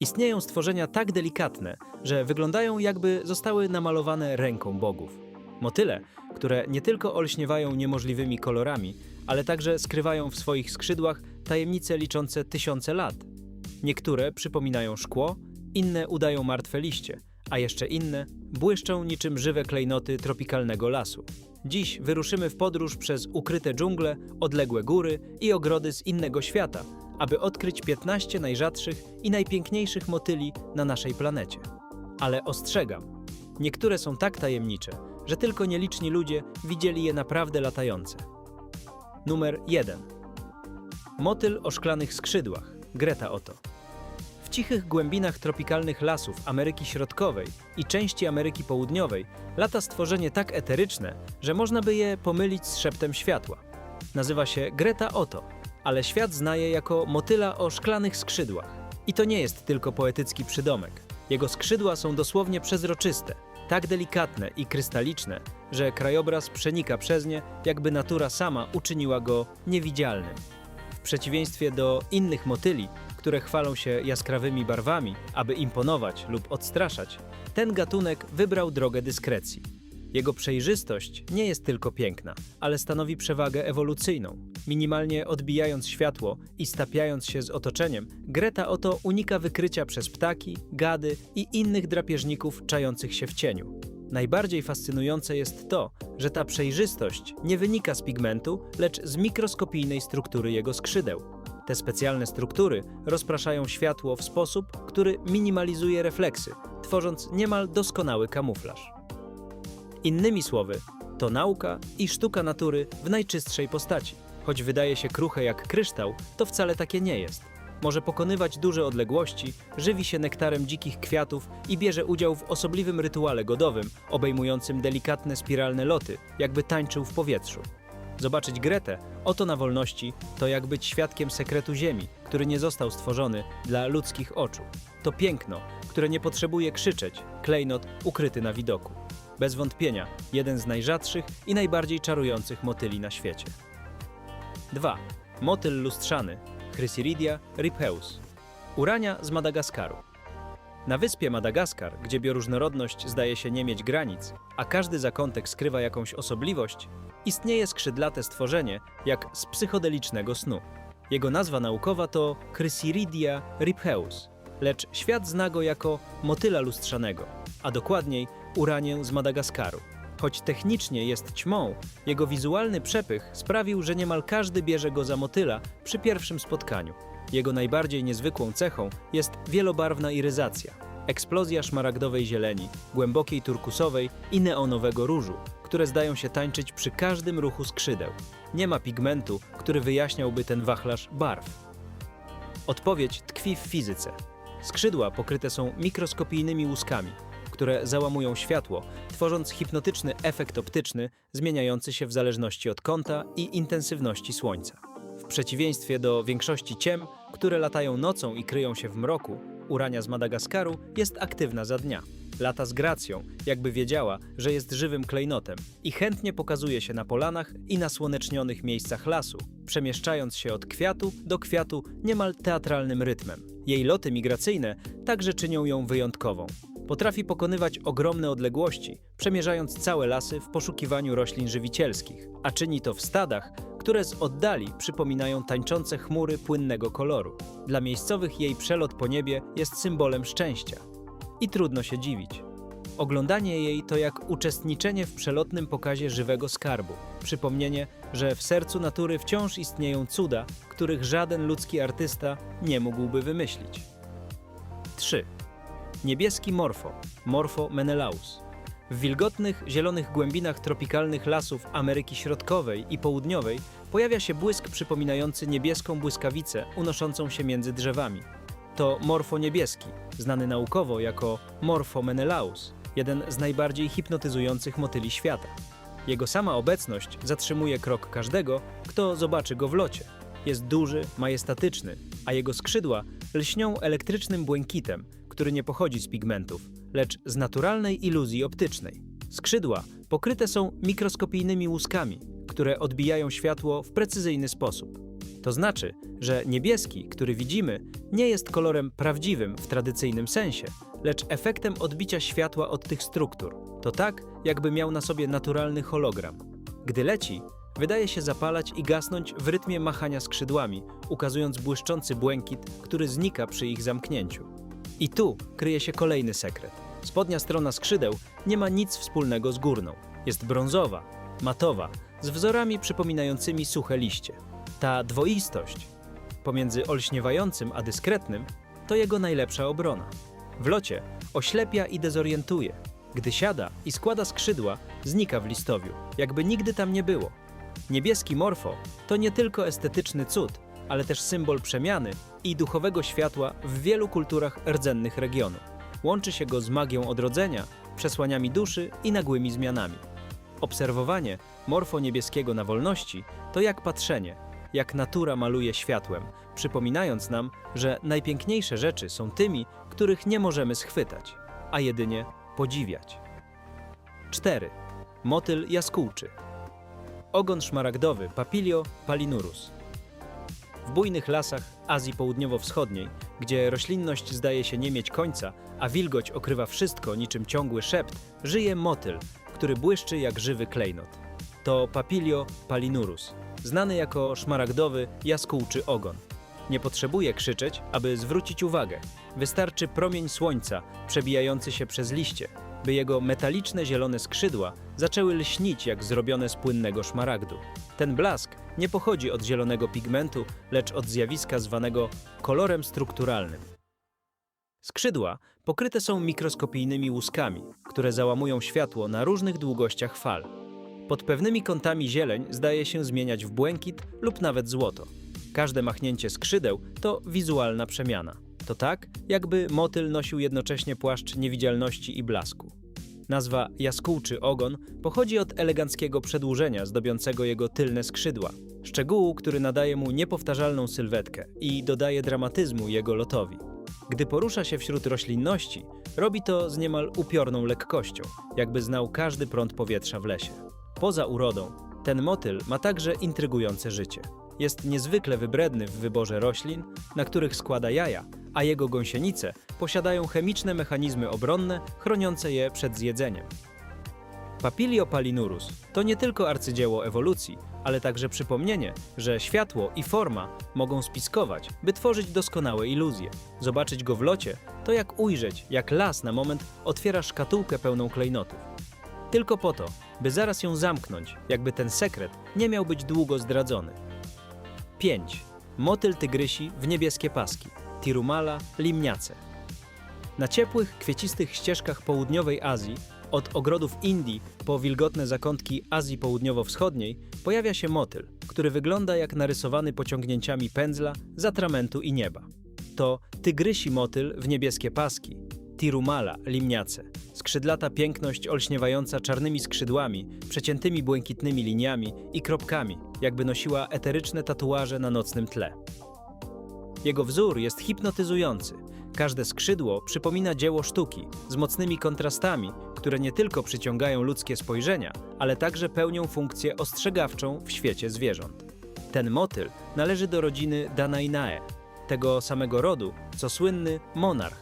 Istnieją stworzenia tak delikatne, że wyglądają jakby zostały namalowane ręką bogów. Motyle, które nie tylko olśniewają niemożliwymi kolorami, ale także skrywają w swoich skrzydłach tajemnice liczące tysiące lat. Niektóre przypominają szkło, inne udają martwe liście, a jeszcze inne błyszczą niczym żywe klejnoty tropikalnego lasu. Dziś wyruszymy w podróż przez ukryte dżungle, odległe góry i ogrody z innego świata, aby odkryć 15 najrzadszych i najpiękniejszych motyli na naszej planecie. Ale ostrzegam, niektóre są tak tajemnicze, że tylko nieliczni ludzie widzieli je naprawdę latające. Numer 1. Motyl o szklanych skrzydłach. Greta Oto. W cichych głębinach tropikalnych lasów Ameryki Środkowej i części Ameryki Południowej lata stworzenie tak eteryczne, że można by je pomylić z szeptem światła. Nazywa się Greta Oto, ale świat zna je jako motyla o szklanych skrzydłach. I to nie jest tylko poetycki przydomek. Jego skrzydła są dosłownie przezroczyste, tak delikatne i krystaliczne, że krajobraz przenika przez nie, jakby natura sama uczyniła go niewidzialnym. W przeciwieństwie do innych motyli, które chwalą się jaskrawymi barwami, aby imponować lub odstraszać, ten gatunek wybrał drogę dyskrecji. Jego przejrzystość nie jest tylko piękna, ale stanowi przewagę ewolucyjną. Minimalnie odbijając światło i stapiając się z otoczeniem, Greta oto unika wykrycia przez ptaki, gady i innych drapieżników czających się w cieniu. Najbardziej fascynujące jest to, że ta przejrzystość nie wynika z pigmentu, lecz z mikroskopijnej struktury jego skrzydeł. Te specjalne struktury rozpraszają światło w sposób, który minimalizuje refleksy, tworząc niemal doskonały kamuflaż. Innymi słowy, to nauka i sztuka natury w najczystszej postaci. Choć wydaje się kruche jak kryształ, to wcale takie nie jest. Może pokonywać duże odległości, żywi się nektarem dzikich kwiatów i bierze udział w osobliwym rytuale godowym, obejmującym delikatne spiralne loty, jakby tańczył w powietrzu. Zobaczyć Gretę, oto na wolności, to jak być świadkiem sekretu Ziemi, który nie został stworzony dla ludzkich oczu. To piękno, które nie potrzebuje krzyczeć, klejnot ukryty na widoku. Bez wątpienia, jeden z najrzadszych i najbardziej czarujących motyli na świecie. 2. Motyl lustrzany Chrysiridia ripheus. Urania z Madagaskaru. Na wyspie Madagaskar, gdzie bioróżnorodność zdaje się nie mieć granic, a każdy zakątek skrywa jakąś osobliwość, istnieje skrzydlate stworzenie jak z psychodelicznego snu. Jego nazwa naukowa to Chrysiridia ripheus, lecz świat zna go jako motyla lustrzanego, a dokładniej uranię z Madagaskaru. Choć technicznie jest ćmą, jego wizualny przepych sprawił, że niemal każdy bierze go za motyla przy pierwszym spotkaniu. Jego najbardziej niezwykłą cechą jest wielobarwna iryzacja, eksplozja szmaragdowej zieleni, głębokiej turkusowej i neonowego różu, które zdają się tańczyć przy każdym ruchu skrzydeł. Nie ma pigmentu, który wyjaśniałby ten wachlarz barw. Odpowiedź tkwi w fizyce. Skrzydła pokryte są mikroskopijnymi łuskami, które załamują światło, tworząc hipnotyczny efekt optyczny zmieniający się w zależności od kąta i intensywności słońca. W przeciwieństwie do większości ciem, które latają nocą i kryją się w mroku, urania z Madagaskaru jest aktywna za dnia. Lata z gracją, jakby wiedziała, że jest żywym klejnotem i chętnie pokazuje się na polanach i na słonecznionych miejscach lasu, przemieszczając się od kwiatu do kwiatu niemal teatralnym rytmem. Jej loty migracyjne także czynią ją wyjątkową. Potrafi pokonywać ogromne odległości, przemierzając całe lasy w poszukiwaniu roślin żywicielskich, a czyni to w stadach, które z oddali przypominają tańczące chmury płynnego koloru. Dla miejscowych jej przelot po niebie jest symbolem szczęścia. I trudno się dziwić. Oglądanie jej to jak uczestniczenie w przelotnym pokazie żywego skarbu. Przypomnienie, że w sercu natury wciąż istnieją cuda, których żaden ludzki artysta nie mógłby wymyślić. 3. Niebieski morfo, Morpho menelaus. W wilgotnych, zielonych głębinach tropikalnych lasów Ameryki Środkowej i Południowej pojawia się błysk przypominający niebieską błyskawicę unoszącą się między drzewami. To morfo niebieski, znany naukowo jako Morpho menelaus, jeden z najbardziej hipnotyzujących motyli świata. Jego sama obecność zatrzymuje krok każdego, kto zobaczy go w locie. Jest duży, majestatyczny, a jego skrzydła lśnią elektrycznym błękitem, który nie pochodzi z pigmentów, lecz z naturalnej iluzji optycznej. Skrzydła pokryte są mikroskopijnymi łuskami, które odbijają światło w precyzyjny sposób. To znaczy, że niebieski, który widzimy, nie jest kolorem prawdziwym w tradycyjnym sensie, lecz efektem odbicia światła od tych struktur. To tak, jakby miał na sobie naturalny hologram. Gdy leci, wydaje się zapalać i gasnąć w rytmie machania skrzydłami, ukazując błyszczący błękit, który znika przy ich zamknięciu. I tu kryje się kolejny sekret. Spodnia strona skrzydeł nie ma nic wspólnego z górną. Jest brązowa, matowa, z wzorami przypominającymi suche liście. Ta dwoistość pomiędzy olśniewającym a dyskretnym to jego najlepsza obrona. W locie oślepia i dezorientuje. Gdy siada i składa skrzydła, znika w listowiu, jakby nigdy tam nie było. Niebieski morfo to nie tylko estetyczny cud, ale też symbol przemiany i duchowego światła w wielu kulturach rdzennych regionu. Łączy się go z magią odrodzenia, przesłaniami duszy i nagłymi zmianami. Obserwowanie morfo niebieskiego na wolności to jak patrzenie, jak natura maluje światłem, przypominając nam, że najpiękniejsze rzeczy są tymi, których nie możemy schwytać, a jedynie podziwiać. 4. Motyl jaskółczy. Ogon szmaragdowy Papilio palinurus. W bujnych lasach Azji Południowo-Wschodniej, gdzie roślinność zdaje się nie mieć końca, a wilgoć okrywa wszystko niczym ciągły szept, żyje motyl, który błyszczy jak żywy klejnot. To Papilio palinurus, znany jako szmaragdowy jaskółczy ogon. Nie potrzebuje krzyczeć, aby zwrócić uwagę. Wystarczy promień słońca przebijający się przez liście, by jego metaliczne zielone skrzydła zaczęły lśnić jak zrobione z płynnego szmaragdu. Ten blask nie pochodzi od zielonego pigmentu, lecz od zjawiska zwanego kolorem strukturalnym. Skrzydła pokryte są mikroskopijnymi łuskami, które załamują światło na różnych długościach fal. Pod pewnymi kątami zieleń zdaje się zmieniać w błękit lub nawet złoto. Każde machnięcie skrzydeł to wizualna przemiana. To tak, jakby motyl nosił jednocześnie płaszcz niewidzialności i blasku. Nazwa jaskółczy ogon pochodzi od eleganckiego przedłużenia zdobiącego jego tylne skrzydła, szczegółu, który nadaje mu niepowtarzalną sylwetkę i dodaje dramatyzmu jego lotowi. Gdy porusza się wśród roślinności, robi to z niemal upiorną lekkością, jakby znał każdy prąd powietrza w lesie. Poza urodą, ten motyl ma także intrygujące życie. Jest niezwykle wybredny w wyborze roślin, na których składa jaja, a jego gąsienice posiadają chemiczne mechanizmy obronne chroniące je przed zjedzeniem. Papilio palinurus to nie tylko arcydzieło ewolucji, ale także przypomnienie, że światło i forma mogą spiskować, by tworzyć doskonałe iluzje. Zobaczyć go w locie to jak ujrzeć, jak las na moment otwiera szkatułkę pełną klejnotów. Tylko po to, by zaraz ją zamknąć, jakby ten sekret nie miał być długo zdradzony. 5. Motyl tygrysi w niebieskie paski. Tirumala limniace. Na ciepłych, kwiecistych ścieżkach południowej Azji, od ogrodów Indii po wilgotne zakątki Azji Południowo-Wschodniej, pojawia się motyl, który wygląda jak narysowany pociągnięciami pędzla z atramentu i nieba. To tygrysi motyl w niebieskie paski. Tirumala limniace. Skrzydlata piękność olśniewająca czarnymi skrzydłami, przeciętymi błękitnymi liniami i kropkami, jakby nosiła eteryczne tatuaże na nocnym tle. Jego wzór jest hipnotyzujący. Każde skrzydło przypomina dzieło sztuki z mocnymi kontrastami, które nie tylko przyciągają ludzkie spojrzenia, ale także pełnią funkcję ostrzegawczą w świecie zwierząt. Ten motyl należy do rodziny Danainae, tego samego rodu, co słynny monarch.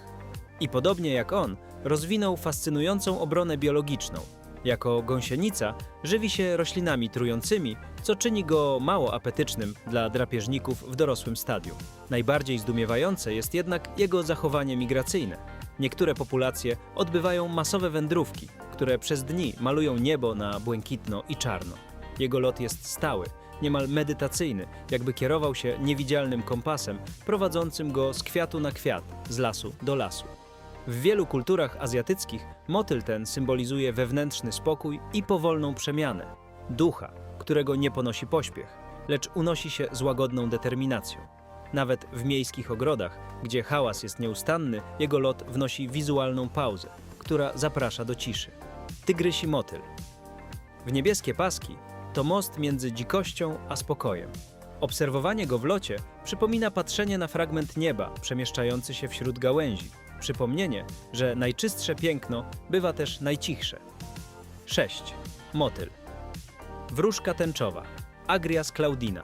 I podobnie jak on, rozwinął fascynującą obronę biologiczną. Jako gąsienica żywi się roślinami trującymi, co czyni go mało apetycznym dla drapieżników w dorosłym stadium. Najbardziej zdumiewające jest jednak jego zachowanie migracyjne. Niektóre populacje odbywają masowe wędrówki, które przez dni malują niebo na błękitno i czarno. Jego lot jest stały, niemal medytacyjny, jakby kierował się niewidzialnym kompasem prowadzącym go z kwiatu na kwiat, z lasu do lasu. W wielu kulturach azjatyckich motyl ten symbolizuje wewnętrzny spokój i powolną przemianę, ducha, którego nie ponosi pośpiech, lecz unosi się z łagodną determinacją. Nawet w miejskich ogrodach, gdzie hałas jest nieustanny, jego lot wnosi wizualną pauzę, która zaprasza do ciszy. Tygrysi motyl. W niebieskie paski to most między dzikością a spokojem. Obserwowanie go w locie przypomina patrzenie na fragment nieba przemieszczający się wśród gałęzi. Przypomnienie, że najczystsze piękno bywa też najcichsze. 6. Motyl. Wróżka tęczowa. Agrias claudina.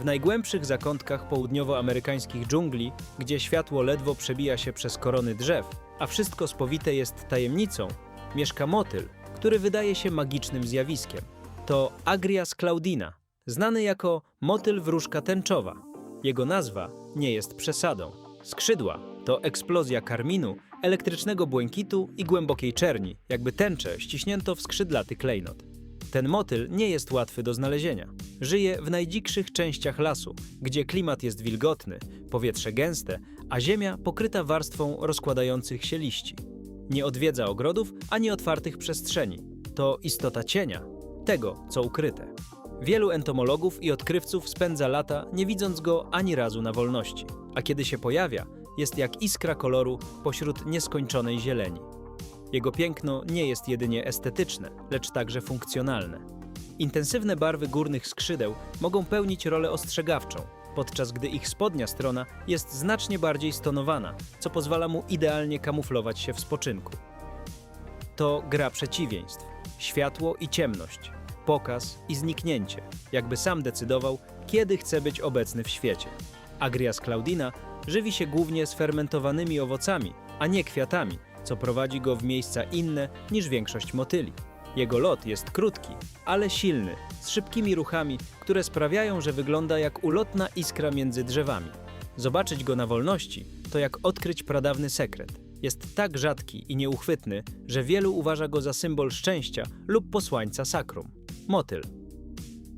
W najgłębszych zakątkach południowoamerykańskich dżungli, gdzie światło ledwo przebija się przez korony drzew, a wszystko spowite jest tajemnicą, mieszka motyl, który wydaje się magicznym zjawiskiem. To Agrias claudina, znany jako motyl wróżka tęczowa. Jego nazwa nie jest przesadą. Skrzydła to eksplozja karminu, elektrycznego błękitu i głębokiej czerni, jakby tęczę ściśnięto w skrzydlaty klejnot. Ten motyl nie jest łatwy do znalezienia. Żyje w najdzikszych częściach lasu, gdzie klimat jest wilgotny, powietrze gęste, a ziemia pokryta warstwą rozkładających się liści. Nie odwiedza ogrodów ani otwartych przestrzeni. To istota cienia, tego, co ukryte. Wielu entomologów i odkrywców spędza lata, nie widząc go ani razu na wolności, a kiedy się pojawia, jest jak iskra koloru pośród nieskończonej zieleni. Jego piękno nie jest jedynie estetyczne, lecz także funkcjonalne. Intensywne barwy górnych skrzydeł mogą pełnić rolę ostrzegawczą, podczas gdy ich spodnia strona jest znacznie bardziej stonowana, co pozwala mu idealnie kamuflować się w spoczynku. To gra przeciwieństw światło i ciemność, pokaz i zniknięcie, jakby sam decydował, kiedy chce być obecny w świecie. Agrias claudina żywi się głównie sfermentowanymi owocami, a nie kwiatami, co prowadzi go w miejsca inne niż większość motyli. Jego lot jest krótki, ale silny, z szybkimi ruchami, które sprawiają, że wygląda jak ulotna iskra między drzewami. Zobaczyć go na wolności to jak odkryć pradawny sekret. Jest tak rzadki i nieuchwytny, że wielu uważa go za symbol szczęścia lub posłańca sakrum. Motyl.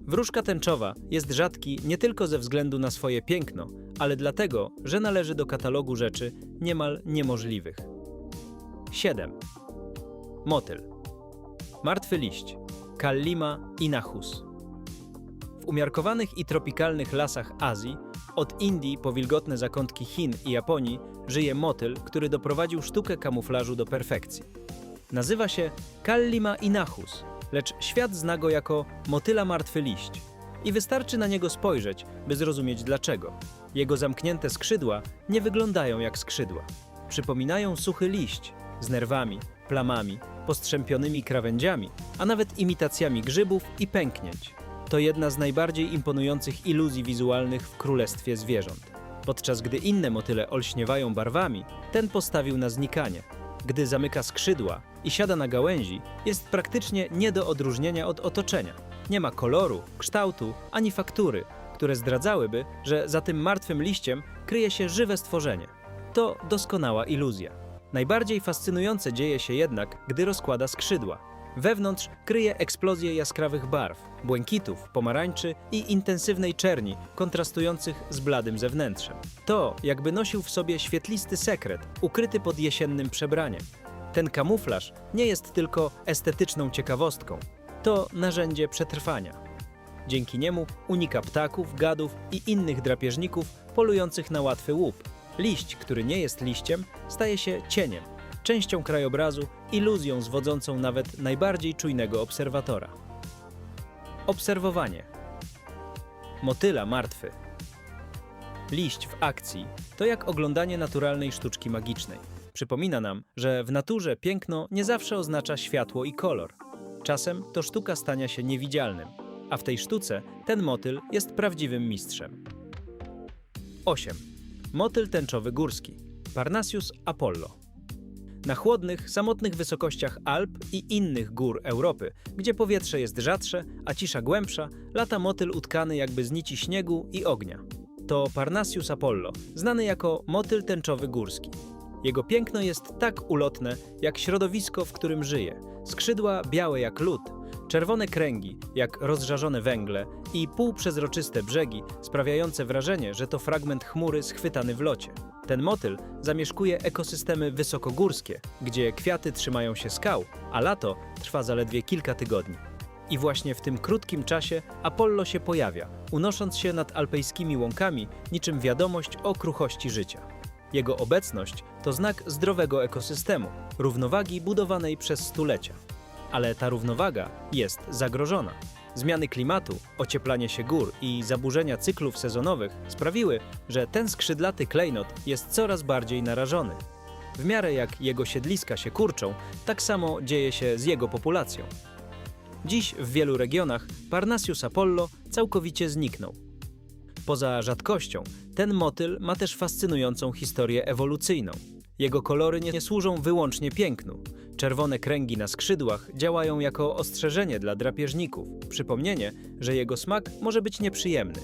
Wróżka tęczowa jest rzadki nie tylko ze względu na swoje piękno, ale dlatego, że należy do katalogu rzeczy niemal niemożliwych. 7. Motyl. Martwy liść. Kallima inachus. W umiarkowanych i tropikalnych lasach Azji, od Indii po wilgotne zakątki Chin i Japonii, żyje motyl, który doprowadził sztukę kamuflażu do perfekcji. Nazywa się Kallima inachus, lecz świat zna go jako motyla martwy liść. I wystarczy na niego spojrzeć, by zrozumieć dlaczego. Jego zamknięte skrzydła nie wyglądają jak skrzydła. Przypominają suchy liść z nerwami, plamami, postrzępionymi krawędziami, a nawet imitacjami grzybów i pęknięć. To jedna z najbardziej imponujących iluzji wizualnych w królestwie zwierząt. Podczas gdy inne motyle olśniewają barwami, ten postawił na znikanie. Gdy zamyka skrzydła i siada na gałęzi, jest praktycznie nie do odróżnienia od otoczenia. Nie ma koloru, kształtu ani faktury, które zdradzałyby, że za tym martwym liściem kryje się żywe stworzenie. To doskonała iluzja. Najbardziej fascynujące dzieje się jednak, gdy rozkłada skrzydła. Wewnątrz kryje eksplozję jaskrawych barw, błękitów, pomarańczy i intensywnej czerni, kontrastujących z bladym zewnętrzem. To jakby nosił w sobie świetlisty sekret, ukryty pod jesiennym przebraniem. Ten kamuflaż nie jest tylko estetyczną ciekawostką, to narzędzie przetrwania. Dzięki niemu unika ptaków, gadów i innych drapieżników polujących na łatwy łup. Liść, który nie jest liściem, staje się cieniem, częścią krajobrazu, iluzją zwodzącą nawet najbardziej czujnego obserwatora. Obserwowanie. Motyla martwy. Liść w akcji to jak oglądanie naturalnej sztuczki magicznej. Przypomina nam, że w naturze piękno nie zawsze oznacza światło i kolor. Czasem to sztuka stania się niewidzialnym, a w tej sztuce ten motyl jest prawdziwym mistrzem. 8. Motyl tęczowy górski. Parnasius apollo. Na chłodnych, samotnych wysokościach Alp i innych gór Europy, gdzie powietrze jest rzadsze, a cisza głębsza, lata motyl utkany jakby z nici śniegu i ognia. To Parnasius apollo, znany jako motyl tęczowy górski. Jego piękno jest tak ulotne, jak środowisko, w którym żyje. Skrzydła białe jak lód, czerwone kręgi, jak rozżarzone węgle i półprzezroczyste brzegi, sprawiające wrażenie, że to fragment chmury schwytany w locie. Ten motyl zamieszkuje ekosystemy wysokogórskie, gdzie kwiaty trzymają się skał, a lato trwa zaledwie kilka tygodni. I właśnie w tym krótkim czasie Apollo się pojawia, unosząc się nad alpejskimi łąkami niczym wiadomość o kruchości życia. Jego obecność to znak zdrowego ekosystemu, równowagi budowanej przez stulecia. Ale ta równowaga jest zagrożona. Zmiany klimatu, ocieplanie się gór i zaburzenia cyklów sezonowych sprawiły, że ten skrzydlaty klejnot jest coraz bardziej narażony. W miarę jak jego siedliska się kurczą, tak samo dzieje się z jego populacją. Dziś w wielu regionach Parnasius apollo całkowicie zniknął. Poza rzadkością, ten motyl ma też fascynującą historię ewolucyjną. Jego kolory nie służą wyłącznie pięknu. Czerwone kręgi na skrzydłach działają jako ostrzeżenie dla drapieżników, przypomnienie, że jego smak może być nieprzyjemny.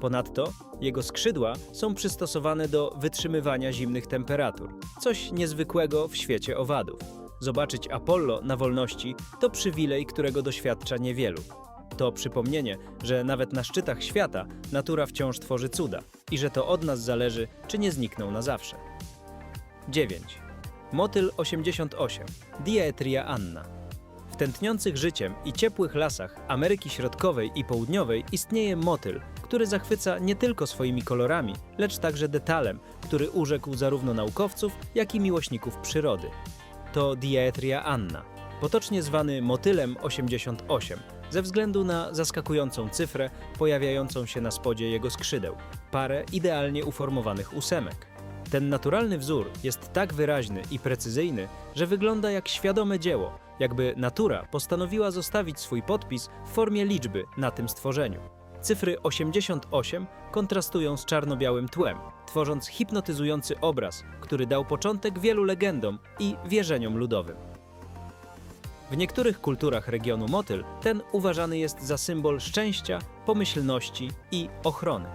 Ponadto jego skrzydła są przystosowane do wytrzymywania zimnych temperatur, coś niezwykłego w świecie owadów. Zobaczyć Apollo na wolności to przywilej, którego doświadcza niewielu. To przypomnienie, że nawet na szczytach świata natura wciąż tworzy cuda i że to od nas zależy, czy nie znikną na zawsze. 9. Motyl 88. Dietria anna. W tętniących życiem i ciepłych lasach Ameryki Środkowej i Południowej istnieje motyl, który zachwyca nie tylko swoimi kolorami, lecz także detalem, który urzekł zarówno naukowców, jak i miłośników przyrody. To Dietria anna, potocznie zwany motylem 88, ze względu na zaskakującą cyfrę pojawiającą się na spodzie jego skrzydeł, parę idealnie uformowanych ósemek. Ten naturalny wzór jest tak wyraźny i precyzyjny, że wygląda jak świadome dzieło, jakby natura postanowiła zostawić swój podpis w formie liczby na tym stworzeniu. Cyfry 88 kontrastują z czarno-białym tłem, tworząc hipnotyzujący obraz, który dał początek wielu legendom i wierzeniom ludowym. W niektórych kulturach regionu motyl ten uważany jest za symbol szczęścia, pomyślności i ochrony.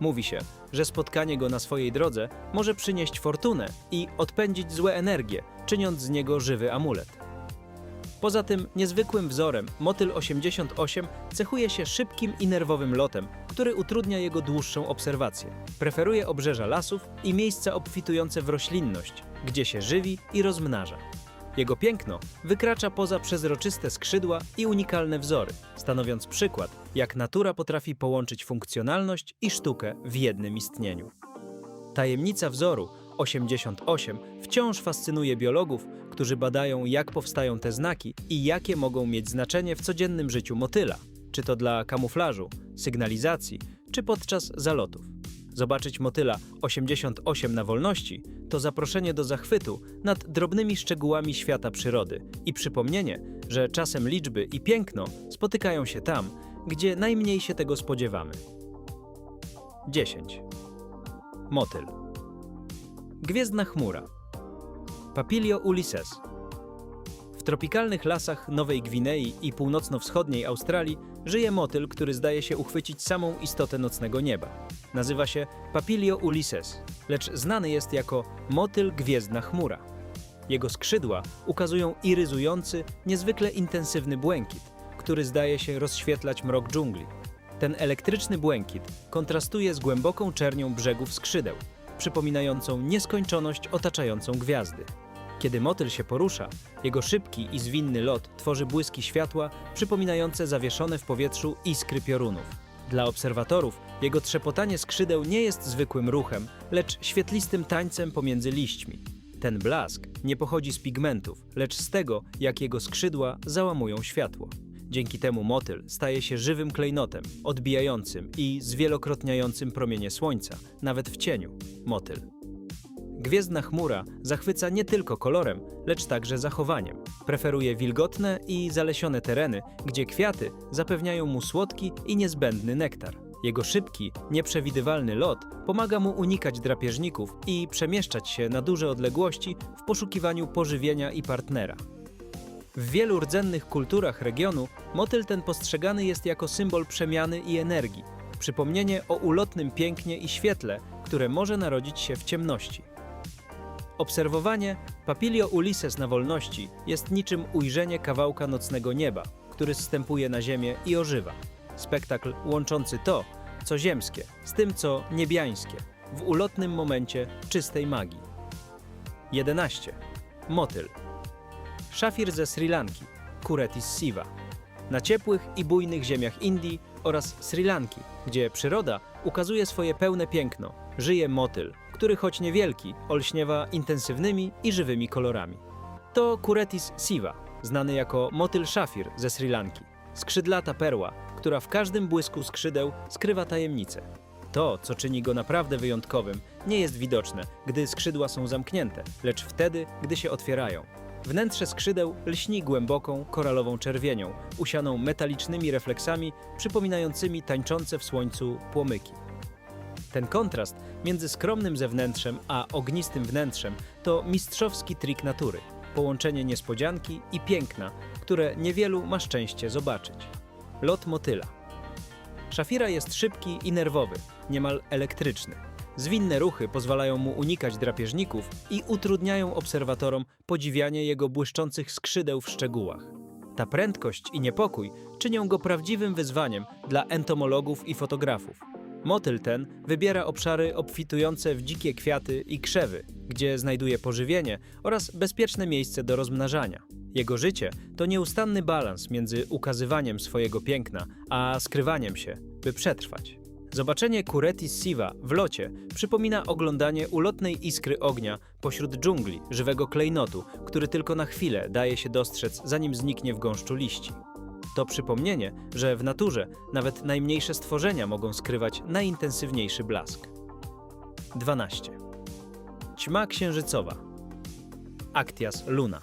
Mówi się, że spotkanie go na swojej drodze może przynieść fortunę i odpędzić złe energie, czyniąc z niego żywy amulet. Poza tym niezwykłym wzorem motyl 88 cechuje się szybkim i nerwowym lotem, który utrudnia jego dłuższą obserwację. Preferuje obrzeża lasów i miejsca obfitujące w roślinność, gdzie się żywi i rozmnaża. Jego piękno wykracza poza przezroczyste skrzydła i unikalne wzory, stanowiąc przykład, jak natura potrafi połączyć funkcjonalność i sztukę w jednym istnieniu. Tajemnica wzoru 88 wciąż fascynuje biologów, którzy badają, jak powstają te znaki i jakie mogą mieć znaczenie w codziennym życiu motyla, czy to dla kamuflażu, sygnalizacji, czy podczas zalotów. Zobaczyć motyla 88 na wolności to zaproszenie do zachwytu nad drobnymi szczegółami świata przyrody i przypomnienie, że czasem liczby i piękno spotykają się tam, gdzie najmniej się tego spodziewamy. 10. Motyl. Gwiezdna chmura. Papilio ulysses. W tropikalnych lasach Nowej Gwinei i północno-wschodniej Australii żyje motyl, który zdaje się uchwycić samą istotę nocnego nieba. Nazywa się Papilio ulysses, lecz znany jest jako motyl gwiezdna chmura. Jego skrzydła ukazują iryzujący, niezwykle intensywny błękit, który zdaje się rozświetlać mrok dżungli. Ten elektryczny błękit kontrastuje z głęboką czernią brzegów skrzydeł, przypominającą nieskończoność otaczającą gwiazdy. Kiedy motyl się porusza, jego szybki i zwinny lot tworzy błyski światła przypominające zawieszone w powietrzu iskry piorunów. Dla obserwatorów jego trzepotanie skrzydeł nie jest zwykłym ruchem, lecz świetlistym tańcem pomiędzy liśćmi. Ten blask nie pochodzi z pigmentów, lecz z tego, jak jego skrzydła załamują światło. Dzięki temu motyl staje się żywym klejnotem, odbijającym i zwielokrotniającym promienie słońca, nawet w cieniu. Motyl. Gwiezdna chmura zachwyca nie tylko kolorem, lecz także zachowaniem. Preferuje wilgotne i zalesione tereny, gdzie kwiaty zapewniają mu słodki i niezbędny nektar. Jego szybki, nieprzewidywalny lot pomaga mu unikać drapieżników i przemieszczać się na duże odległości w poszukiwaniu pożywienia i partnera. W wielu rdzennych kulturach regionu motyl ten postrzegany jest jako symbol przemiany i energii, przypomnienie o ulotnym pięknie i świetle, które może narodzić się w ciemności. Obserwowanie Papilio Ulysses na wolności jest niczym ujrzenie kawałka nocnego nieba, który zstępuje na ziemię i ożywa. Spektakl łączący to, co ziemskie, z tym, co niebiańskie, w ulotnym momencie czystej magii. 11. Motyl. Szafir ze Sri Lanki, Curetis siva. Na ciepłych i bujnych ziemiach Indii oraz Sri Lanki, gdzie przyroda ukazuje swoje pełne piękno, żyje motyl, który choć niewielki, olśniewa intensywnymi i żywymi kolorami. To Curetis siva, znany jako motyl szafir ze Sri Lanki. Skrzydlata perła, która w każdym błysku skrzydeł skrywa tajemnicę. To, co czyni go naprawdę wyjątkowym, nie jest widoczne, gdy skrzydła są zamknięte, lecz wtedy, gdy się otwierają. Wnętrze skrzydeł lśni głęboką, koralową czerwienią, usianą metalicznymi refleksami przypominającymi tańczące w słońcu płomyki. Ten kontrast między skromnym zewnętrzem a ognistym wnętrzem to mistrzowski trik natury, połączenie niespodzianki i piękna, które niewielu ma szczęście zobaczyć. Lot motyla. Szafira jest szybki i nerwowy, niemal elektryczny. Zwinne ruchy pozwalają mu unikać drapieżników i utrudniają obserwatorom podziwianie jego błyszczących skrzydeł w szczegółach. Ta prędkość i niepokój czynią go prawdziwym wyzwaniem dla entomologów i fotografów. Motyl ten wybiera obszary obfitujące w dzikie kwiaty i krzewy, gdzie znajduje pożywienie oraz bezpieczne miejsce do rozmnażania. Jego życie to nieustanny balans między ukazywaniem swojego piękna, a skrywaniem się, by przetrwać. Zobaczenie Curetis siva w locie przypomina oglądanie ulotnej iskry ognia pośród dżungli żywego klejnotu, który tylko na chwilę daje się dostrzec, zanim zniknie w gąszczu liści. To przypomnienie, że w naturze nawet najmniejsze stworzenia mogą skrywać najintensywniejszy blask. 12. Ćma księżycowa. Actias luna.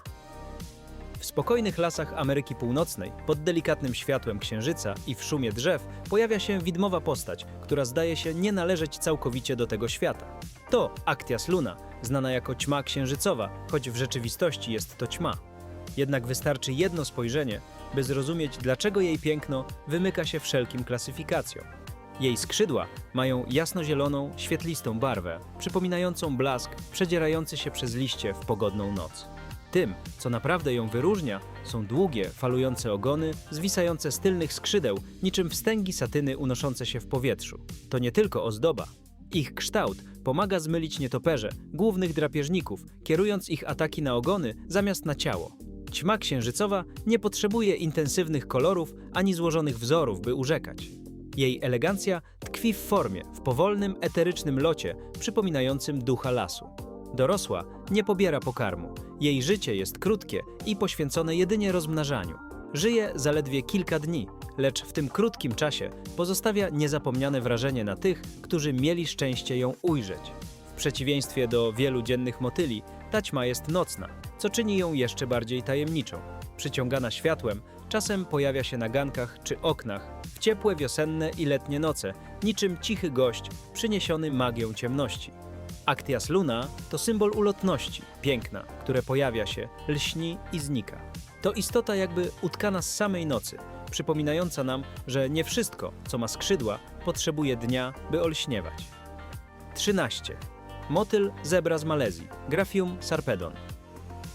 W spokojnych lasach Ameryki Północnej, pod delikatnym światłem księżyca i w szumie drzew, pojawia się widmowa postać, która zdaje się nie należeć całkowicie do tego świata. To Actias luna, znana jako ćma księżycowa, choć w rzeczywistości jest to ćma. Jednak wystarczy jedno spojrzenie, by zrozumieć, dlaczego jej piękno wymyka się wszelkim klasyfikacjom. Jej skrzydła mają jasnozieloną, świetlistą barwę, przypominającą blask przedzierający się przez liście w pogodną noc. Tym, co naprawdę ją wyróżnia, są długie, falujące ogony, zwisające z tylnych skrzydeł, niczym wstęgi satyny unoszące się w powietrzu. To nie tylko ozdoba. Ich kształt pomaga zmylić nietoperze, głównych drapieżników, kierując ich ataki na ogony zamiast na ciało. Ćma księżycowa nie potrzebuje intensywnych kolorów ani złożonych wzorów, by urzekać. Jej elegancja tkwi w formie, w powolnym, eterycznym locie, przypominającym ducha lasu. Dorosła nie pobiera pokarmu. Jej życie jest krótkie i poświęcone jedynie rozmnażaniu. Żyje zaledwie kilka dni, lecz w tym krótkim czasie pozostawia niezapomniane wrażenie na tych, którzy mieli szczęście ją ujrzeć. W przeciwieństwie do wielu dziennych motyli, taćma jest nocna, co czyni ją jeszcze bardziej tajemniczą. Przyciągana światłem, czasem pojawia się na gankach czy oknach w ciepłe wiosenne i letnie noce, niczym cichy gość przyniesiony magią ciemności. Actias Luna to symbol ulotności, piękna, które pojawia się, lśni i znika. To istota jakby utkana z samej nocy, przypominająca nam, że nie wszystko, co ma skrzydła, potrzebuje dnia, by olśniewać. 13. Motyl zebra z Malezji, Graphium sarpedon.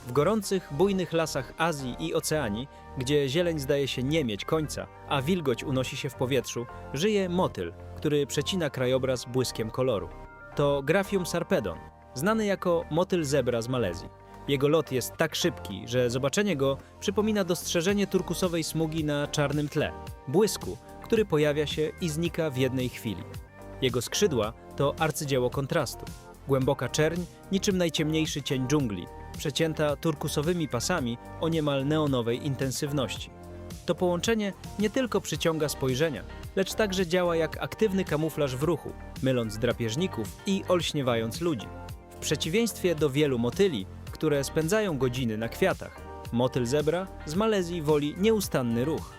W gorących, bujnych lasach Azji i Oceanii, gdzie zieleń zdaje się nie mieć końca, a wilgoć unosi się w powietrzu, żyje motyl, który przecina krajobraz błyskiem koloru. To Graphium sarpedon, znany jako motyl zebra z Malezji. Jego lot jest tak szybki, że zobaczenie go przypomina dostrzeżenie turkusowej smugi na czarnym tle, błysku, który pojawia się i znika w jednej chwili. Jego skrzydła to arcydzieło kontrastu. Głęboka czerń, niczym najciemniejszy cień dżungli, przecięta turkusowymi pasami o niemal neonowej intensywności. To połączenie nie tylko przyciąga spojrzenia, lecz także działa jak aktywny kamuflaż w ruchu, myląc drapieżników i olśniewając ludzi. W przeciwieństwie do wielu motyli, które spędzają godziny na kwiatach, motyl zebra z Malezji woli nieustanny ruch.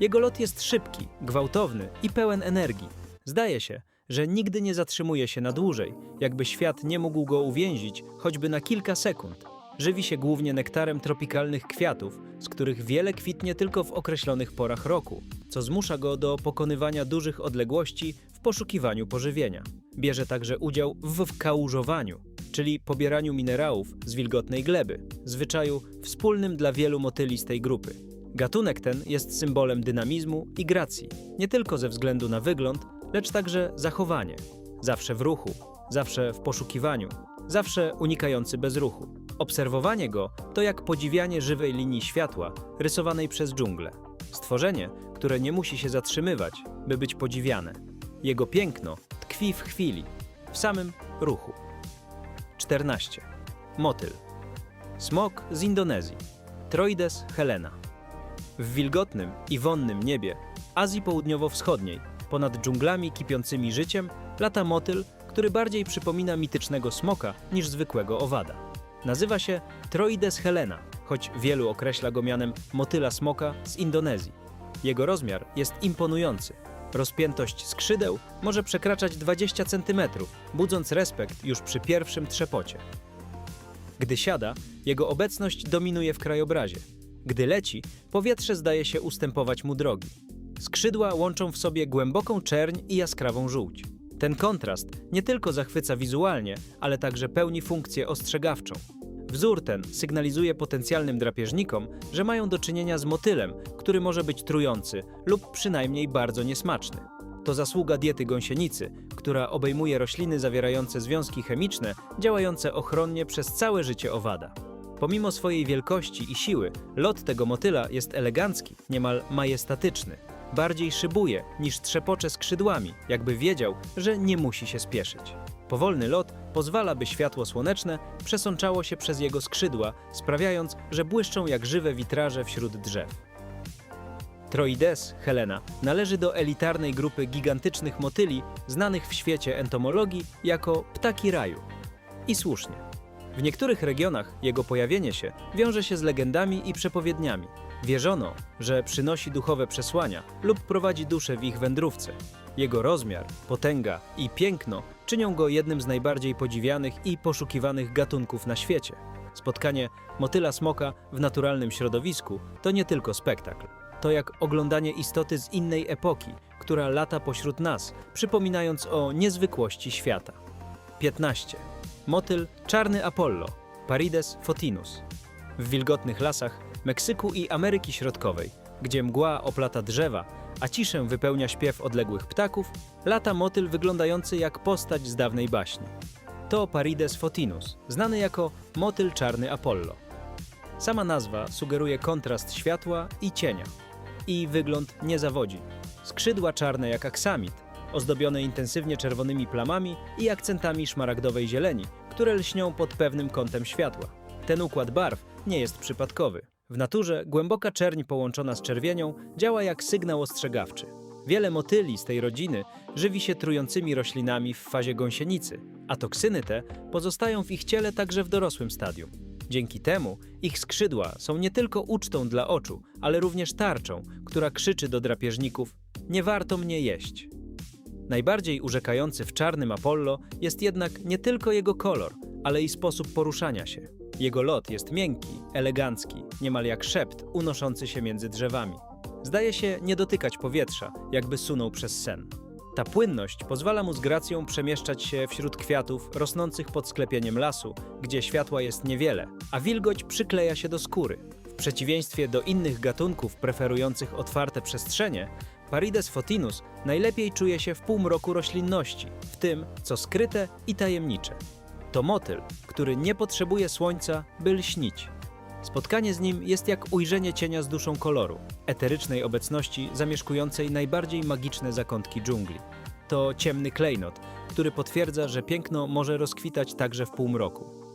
Jego lot jest szybki, gwałtowny i pełen energii. Zdaje się, że nigdy nie zatrzymuje się na dłużej, jakby świat nie mógł go uwięzić choćby na kilka sekund. Żywi się głównie nektarem tropikalnych kwiatów, z których wiele kwitnie tylko w określonych porach roku, co zmusza go do pokonywania dużych odległości w poszukiwaniu pożywienia. Bierze także udział w kałużowaniu, czyli pobieraniu minerałów z wilgotnej gleby, zwyczaju wspólnym dla wielu motyli z tej grupy. Gatunek ten jest symbolem dynamizmu i gracji, nie tylko ze względu na wygląd, lecz także zachowanie. Zawsze w ruchu, zawsze w poszukiwaniu, zawsze unikający bezruchu. Obserwowanie go to jak podziwianie żywej linii światła rysowanej przez dżunglę. Stworzenie, które nie musi się zatrzymywać, by być podziwiane. Jego piękno tkwi w chwili, w samym ruchu. 14. Motyl. Smok z Indonezji. Troides helena. W wilgotnym i wonnym niebie Azji Południowo-Wschodniej, ponad dżunglami kipiącymi życiem, lata motyl, który bardziej przypomina mitycznego smoka niż zwykłego owada. Nazywa się Troides helena, choć wielu określa go mianem motyla smoka z Indonezji. Jego rozmiar jest imponujący. Rozpiętość skrzydeł może przekraczać 20 cm, budząc respekt już przy pierwszym trzepocie. Gdy siada, jego obecność dominuje w krajobrazie. Gdy leci, powietrze zdaje się ustępować mu drogi. Skrzydła łączą w sobie głęboką czerń i jaskrawą żółć. Ten kontrast nie tylko zachwyca wizualnie, ale także pełni funkcję ostrzegawczą. Wzór ten sygnalizuje potencjalnym drapieżnikom, że mają do czynienia z motylem, który może być trujący lub przynajmniej bardzo niesmaczny. To zasługa diety gąsienicy, która obejmuje rośliny zawierające związki chemiczne działające ochronnie przez całe życie owada. Pomimo swojej wielkości i siły, lot tego motyla jest elegancki, niemal majestatyczny. Bardziej szybuje niż trzepocze skrzydłami, jakby wiedział, że nie musi się spieszyć. Powolny lot pozwala, by światło słoneczne przesączało się przez jego skrzydła, sprawiając, że błyszczą jak żywe witraże wśród drzew. Troides helena należy do elitarnej grupy gigantycznych motyli znanych w świecie entomologii jako ptaki raju. I słusznie. W niektórych regionach jego pojawienie się wiąże się z legendami i przepowiedniami. Wierzono, że przynosi duchowe przesłania lub prowadzi duszę w ich wędrówce. Jego rozmiar, potęga i piękno czynią go jednym z najbardziej podziwianych i poszukiwanych gatunków na świecie. Spotkanie motyla smoka w naturalnym środowisku to nie tylko spektakl. To jak oglądanie istoty z innej epoki, która lata pośród nas, przypominając o niezwykłości świata. 15. Motyl czarny Apollo, Parides fotinus. W wilgotnych lasach Meksyku i Ameryki Środkowej, gdzie mgła oplata drzewa, a ciszę wypełnia śpiew odległych ptaków, lata motyl wyglądający jak postać z dawnej baśni. To Parides fotinus, znany jako motyl czarny Apollo. Sama nazwa sugeruje kontrast światła i cienia. I wygląd nie zawodzi. Skrzydła czarne jak aksamit, ozdobione intensywnie czerwonymi plamami i akcentami szmaragdowej zieleni, które lśnią pod pewnym kątem światła. Ten układ barw nie jest przypadkowy. W naturze głęboka czerń połączona z czerwienią działa jak sygnał ostrzegawczy. Wiele motyli z tej rodziny żywi się trującymi roślinami w fazie gąsienicy, a toksyny te pozostają w ich ciele także w dorosłym stadium. Dzięki temu ich skrzydła są nie tylko ucztą dla oczu, ale również tarczą, która krzyczy do drapieżników: Nie warto mnie jeść. Najbardziej urzekający w czarnym Apollo jest jednak nie tylko jego kolor, ale i sposób poruszania się. Jego lot jest miękki, elegancki, niemal jak szept unoszący się między drzewami. Zdaje się nie dotykać powietrza, jakby sunął przez sen. Ta płynność pozwala mu z gracją przemieszczać się wśród kwiatów rosnących pod sklepieniem lasu, gdzie światła jest niewiele, a wilgoć przykleja się do skóry. W przeciwieństwie do innych gatunków preferujących otwarte przestrzenie, Parides fotinus najlepiej czuje się w półmroku roślinności, w tym co skryte i tajemnicze. To motyl, który nie potrzebuje słońca, by lśnić. Spotkanie z nim jest jak ujrzenie cienia z duszą koloru, eterycznej obecności zamieszkującej najbardziej magiczne zakątki dżungli. To ciemny klejnot, który potwierdza, że piękno może rozkwitać także w półmroku.